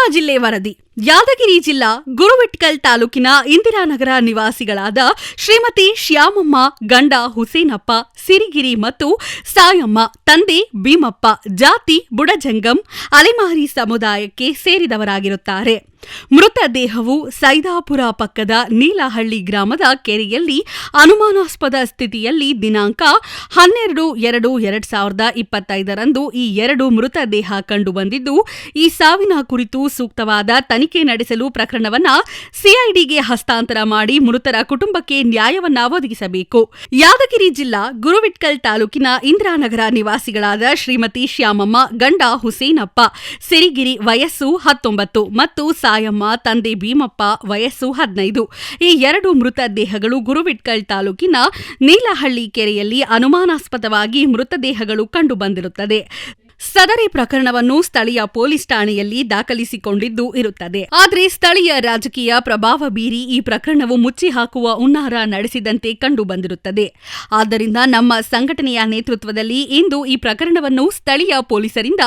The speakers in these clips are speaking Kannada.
ಕೃಷ್ಣಾ ಜಿಲ್ಲೆ ವರದಿ ಯಾದಗಿರಿ ಜಿಲ್ಲಾ ಗುರುವಿಟ್ಕಲ್ ತಾಲೂಕಿನ ಇಂದಿರಾನಗರ ನಿವಾಸಿಗಳಾದ ಶ್ರೀಮತಿ ಶ್ಯಾಮಮ್ಮ, ಗಂಡ ಹುಸೇನಪ್ಪ, ಸಿರಿಗಿರಿ ಮತ್ತು ಸಾಯಮ್ಮ, ತಂದೆ ಭೀಮಪ್ಪ, ಜಾತಿ ಬುಡಜಂಗಂ, ಅಲೆಮಾರಿ ಸಮುದಾಯಕ್ಕೆ ಸೇರಿದವರಾಗಿರುತ್ತಾರೆ. ಮೃತದೇಹವು ಸೈದಾಪುರ ಪಕ್ಕದ ನೀಲಹಳ್ಳಿ ಗ್ರಾಮದ ಕೆರೆಯಲ್ಲಿ ಅನುಮಾನಾಸ್ಪದ ಸ್ಥಿತಿಯಲ್ಲಿ ದಿನಾಂಕ ಹನ್ನೆರಡು ಎರಡು ಎರಡ್ ಸಾವಿರದ ಇಪ್ಪತ್ತೈದರಂದು ಈ ಎರಡು ಮೃತದೇಹ ಕಂಡುಬಂದಿದ್ದು, ಈ ಸಾವಿನ ಕುರಿತು ಸೂಕ್ತವಾದ ತನಿಖೆ ನಡೆಸಲು ಪ್ರಕರಣವನ್ನ ಸಿಐಡಿಗೆ ಹಸ್ತಾಂತರ ಮಾಡಿ ಮೃತರ ಕುಟುಂಬಕ್ಕೆ ನ್ಯಾಯವನ್ನ ಒದಗಿಸಬೇಕು. ಯಾದಗಿರಿ ಜಿಲ್ಲಾ ಗುರುವಿಟ್ಕಲ್ ತಾಲೂಕಿನ ಇಂದಿರಾನಗರ ನಿವಾಸಿಗಳಾದ ಶ್ರೀಮತಿ ಶ್ಯಾಮಮ್ಮ, ಗಂಡ ಹುಸೇನಪ್ಪ, ಸಿರಿಗಿರಿ ವಯಸ್ಸು ಹತ್ತೊಂಬತ್ತು ಮತ್ತು ಸಾಯಮ್ಮ, ತಂದೆ ಭೀಮಪ್ಪ ವಯಸ್ಸು ಹದಿನೈದು. ಈ ಎರಡು ಮೃತ ದೇಹಗಳು ಗುರುವಿಟ್ಕಲ್ ತಾಲೂಕಿನ ನೀಲಹಳ್ಳಿ ಕೆರೆಯಲ್ಲಿ ಅನುಮಾನಾಸ್ಪದವಾಗಿ ಮೃತದೇಹಗಳು ಕಂಡುಬಂದಿರುತ್ತದೆ ಸದರಿ ಪ್ರಕರಣವನ್ನು ಸ್ಥಳೀಯ ಪೊಲೀಸ್ ಠಾಣೆಯಲ್ಲಿ ದಾಖಲಿಸಿಕೊಂಡಿದ್ದು ಇರುತ್ತದೆ. ಆದರೆ ಸ್ಥಳೀಯ ರಾಜಕೀಯ ಪ್ರಭಾವ ಬೀರಿ ಈ ಪ್ರಕರಣವು ಮುಚ್ಚಿ ಹಾಕುವ ಹುನ್ನಾರ ನಡೆಸಿದಂತೆ ಕಂಡುಬಂದಿರುತ್ತದೆ. ಆದ್ದರಿಂದ ನಮ್ಮ ಸಂಘಟನೆಯ ನೇತೃತ್ವದಲ್ಲಿ ಇಂದು ಈ ಪ್ರಕರಣವನ್ನು ಸ್ಥಳೀಯ ಪೊಲೀಸರಿಂದ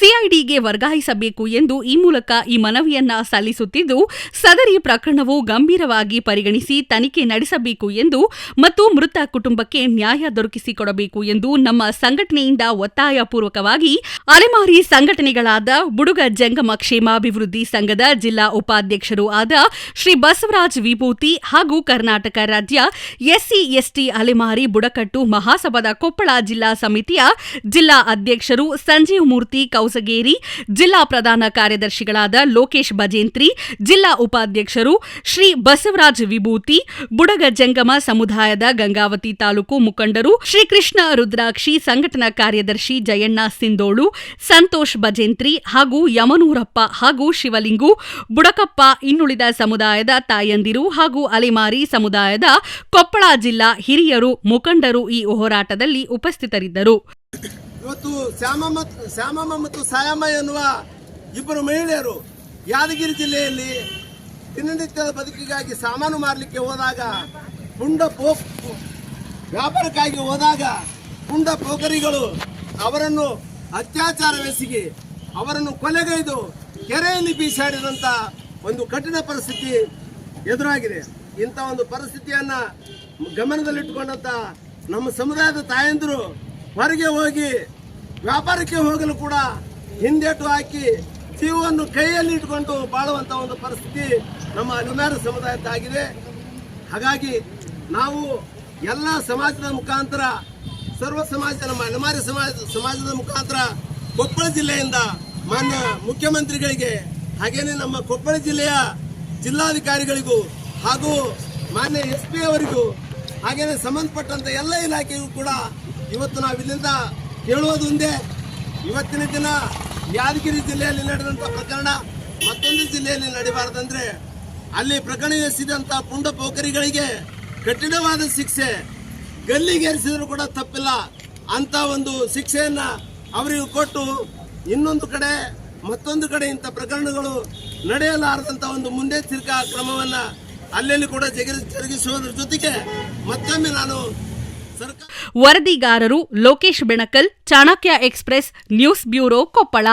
ಸಿಐಡಿಗೆ ವರ್ಗಾಯಿಸಬೇಕು ಎಂದು ಈ ಮೂಲಕ ಈ ಮನವಿಯನ್ನ ಸಲ್ಲಿಸುತ್ತಿದ್ದು, ಸದರಿ ಪ್ರಕರಣವು ಗಂಭೀರವಾಗಿ ಪರಿಗಣಿಸಿ ತನಿಖೆ ನಡೆಸಬೇಕು ಎಂದು ಮತ್ತು ಮೃತ ಕುಟುಂಬಕ್ಕೆ ನ್ಯಾಯ ದೊರಕಿಸಿಕೊಡಬೇಕು ಎಂದು ನಮ್ಮ ಸಂಘಟನೆಯಿಂದ ಒತ್ತಾಯಪೂರ್ವಕವಾಗಿ ಅಲೆಮಾರಿ ಸಂಘಟನೆಗಳಾದ ಬುಡುಗ ಜಂಗಮ ಕ್ಷೇಮಾಭಿವೃದ್ಧಿ ಸಂಘದ ಜಿಲ್ಲಾ ಉಪಾಧ್ಯಕ್ಷರು ಆದ ಶ್ರೀ ಬಸವರಾಜ್ ವಿಭೂತಿ ಹಾಗೂ ಕರ್ನಾಟಕ ರಾಜ್ಯ ಎಸ್ಸಿ ಎಸ್ಟಿ ಅಲೆಮಾರಿ ಬುಡಕಟ್ಟು ಮಹಾಸಭಾದ ಕೊಪ್ಪಳ ಜಿಲ್ಲಾ ಸಮಿತಿಯ ಜಿಲ್ಲಾ ಅಧ್ಯಕ್ಷರು ಸಂಜೀವ್ ಮೂರ್ತಿ ಕೌಸಗೇರಿ, ಜಿಲ್ಲಾ ಪ್ರಧಾನ ಕಾರ್ಯದರ್ಶಿಗಳಾದ ಲೋಕೇಶ್ ಬಜೇಂತ್ರಿ, ಜಿಲ್ಲಾ ಉಪಾಧ್ಯಕ್ಷರು ಶ್ರೀ ಬಸವರಾಜ್ ವಿಭೂತಿ, ಬುಡಗ ಜಂಗಮ ಸಮುದಾಯದ ಗಂಗಾವತಿ ತಾಲೂಕು ಮುಖಂಡರು ಶ್ರೀಕೃಷ್ಣ ರುದ್ರಾಕ್ಷಿ, ಸಂಘಟನಾ ಕಾರ್ಯದರ್ಶಿ ಜಯಣ್ಣ ಸಿಂಧೋಳು ಸಂತೋಷ್ ಬಜೇಂತ್ರಿ ಹಾಗೂ ಯಮನೂರಪ್ಪ ಹಾಗೂ ಶಿವಲಿಂಗು, ಬುಡಕಪ್ಪ ಇನ್ನುಳಿದ ಸಮುದಾಯದ ತಾಯಂದಿರು ಹಾಗೂ ಅಲೆಮಾರಿ ಸಮುದಾಯದ ಕೊಪ್ಪಳ ಜಿಲ್ಲಾ ಹಿರಿಯರು, ಮುಖಂಡರು ಈ ಹೋರಾಟದಲ್ಲಿ ಉಪಸ್ಥಿತರಿದ್ದರು. ಇವತ್ತು ಶ್ಯಾಮಮ್ಮ ಶ್ಯಾಮಮ್ಮ ಮತ್ತು ಸಾಯಮ್ಮ ಎನ್ನುವ ಇಬ್ಬರು ಮಹಿಳೆಯರು ಯಾದಗಿರಿ ಜಿಲ್ಲೆಯಲ್ಲಿ ದಿನನಿತ್ಯದ ಬದುಕಿಗಾಗಿ ಸಾಮಾನು ಮಾರಲಿಕ್ಕೆ ಹೋದಾಗ, ಪುಂಡ ಪೋ ವ್ಯಾಪಾರಕ್ಕಾಗಿ ಹೋದಾಗ ಪುಂಡ ಪೋಖರಿಗಳು ಅವರನ್ನು ಅತ್ಯಾಚಾರವೆಸಗಿ ಅವರನ್ನು ಕೊಲೆಗೈದು ಕೆರೆಯಲ್ಲಿ ಬೀಸಾಡಿದಂತ ಒಂದು ಕಠಿಣ ಪರಿಸ್ಥಿತಿ ಎದುರಾಗಿದೆ. ಇಂಥ ಒಂದು ಪರಿಸ್ಥಿತಿಯನ್ನ ಗಮನದಲ್ಲಿಟ್ಟುಕೊಂಡಂಥ ನಮ್ಮ ಸಮುದಾಯದ ತಾಯಂದಿರು ಹೊರಗೆ ಹೋಗಿ ವ್ಯಾಪಾರಕ್ಕೆ ಹೋಗಲು ಕೂಡ ಹಿಂದೇಟು ಹಾಕಿ ಜೀವವನ್ನು ಕೈಯಲ್ಲಿ ಇಟ್ಕೊಂಡು ಬಾಳುವಂತ ಒಂದು ಪರಿಸ್ಥಿತಿ ನಮ್ಮ ಅನುಮಾನ ಸಮುದಾಯದ್ದಾಗಿದೆ. ಹಾಗಾಗಿ ನಾವು ಎಲ್ಲ ಸಮಾಜದ ಮುಖಾಂತರ ಸರ್ವ ಸಮಾಜ, ನಮ್ಮ ಅಲೆಮಾರಿ ಸಮಾಜ, ಸಮಾಜದ ಮುಖಾಂತರ ಕೊಪ್ಪಳ ಜಿಲ್ಲೆಯಿಂದ ಮಾನ್ಯ ಮುಖ್ಯಮಂತ್ರಿಗಳಿಗೆ ಹಾಗೇನೆ ನಮ್ಮ ಕೊಪ್ಪಳ ಜಿಲ್ಲೆಯ ಜಿಲ್ಲಾಧಿಕಾರಿಗಳಿಗೂ ಹಾಗೂ ಮಾನ್ಯ ಎಸ್ ಪಿ ಅವರಿಗೂ ಹಾಗೇನೆ ಸಂಬಂಧಪಟ್ಟಂತ ಎಲ್ಲ ಇಲಾಖೆಗೂ ಕೂಡ ಇವತ್ತು ನಾವು ಇಲ್ಲಿಂದ ಕೇಳುವುದೊಂದೇ ಇವತ್ತಿನ ದಿನ ಯಾದಗಿರಿ ಜಿಲ್ಲೆಯಲ್ಲಿ ನಡೆದಂತ ಪ್ರಕರಣ ಮತ್ತೊಂದು ಜಿಲ್ಲೆಯಲ್ಲಿ ನಡೀಬಾರದಂದ್ರೆ ಅಲ್ಲಿ ಪ್ರಕರಣ ಎಸಿದಂಥ ಪುಂಡ ಪೋಖರಿಗಳಿಗೆ ಕಠಿಣವಾದ ಶಿಕ್ಷೆ ಗಲ್ಲಿಗೇರಿಸಿದ್ರು ಕೂಡ ತಪ್ಪಿಲ್ಲ ಅಂತ ಒಂದು ಶಿಕ್ಷೆಯನ್ನ ಅವರಿಗೆ ಕೊಟ್ಟು ಇನ್ನೊಂದು ಕಡೆ ಮತ್ತೊಂದು ಕಡೆ ಇಂಥ ಪ್ರಕರಣಗಳು ನಡೆಯಲಾರದಂತ ಒಂದು ಮುನ್ನೆಚ್ಚರಿಕಾ ಕ್ರಮವನ್ನ ಅಲ್ಲಲ್ಲಿ ಕೂಡ ಜರುಗಿ ಜರುಗಿಸುವುದರ ಜೊತೆಗೆ ಮತ್ತೊಮ್ಮೆ ನಾನು ವರದಿಗಾರರು Lokesh Benakal, Chanakya express, news bureau Koppal.